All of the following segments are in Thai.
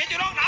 Can you don't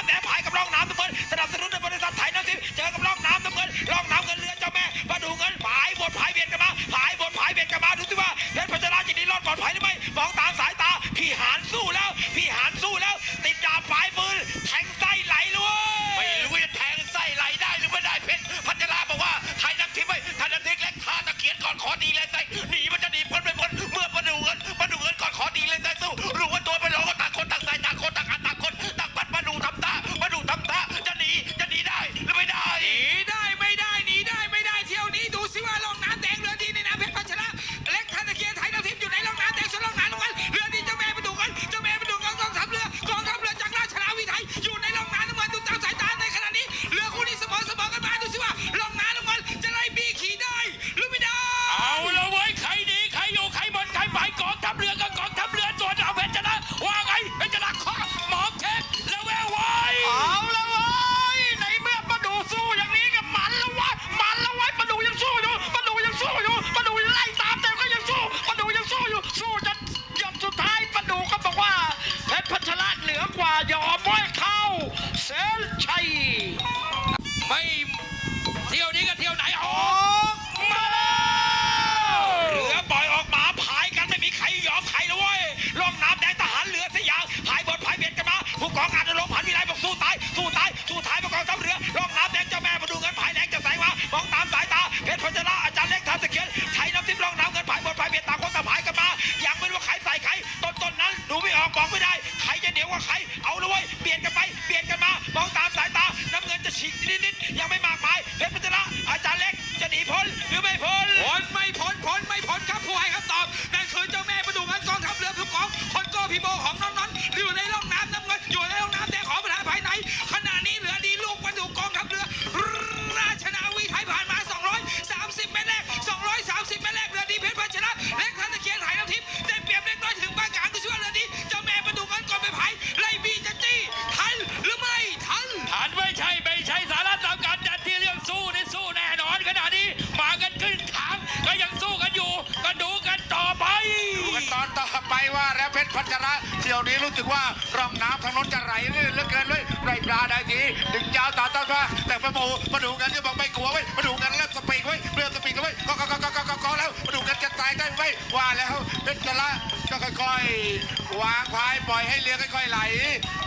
พัชระเที่ยวนี้รู้สึกว่าร่องน้ำทางโน้นจะไหลเรื่อยเหลือเกินเลยไรปลาได้ทีดึงยาวต่อต้านมาแต่พระโมมาดูกันที่บอกไม่กลัวไว้ยมาดูกันเริ่มสปีดไว้ยเริ่มสปีดกันไว้ยก็ก็ก็ก็ก็ก็ก็แล้วมาดูกันจะตายได้ไหมว่าแล้วเพชรละก็ค่อยๆวางพายปล่อยให้เรือค่อยๆไหล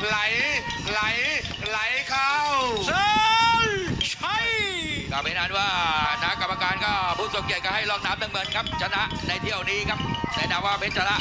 ไหลไหลไหลเข้าเส้นชัยก็เป็นอันว่านะกรรมการก็ผู้ทรงเกียรติก็ให้ลองน้ำหนึ่งเหมือนครับ ชนะในเที่ยวนี้ครับในนามว่าเพชรละ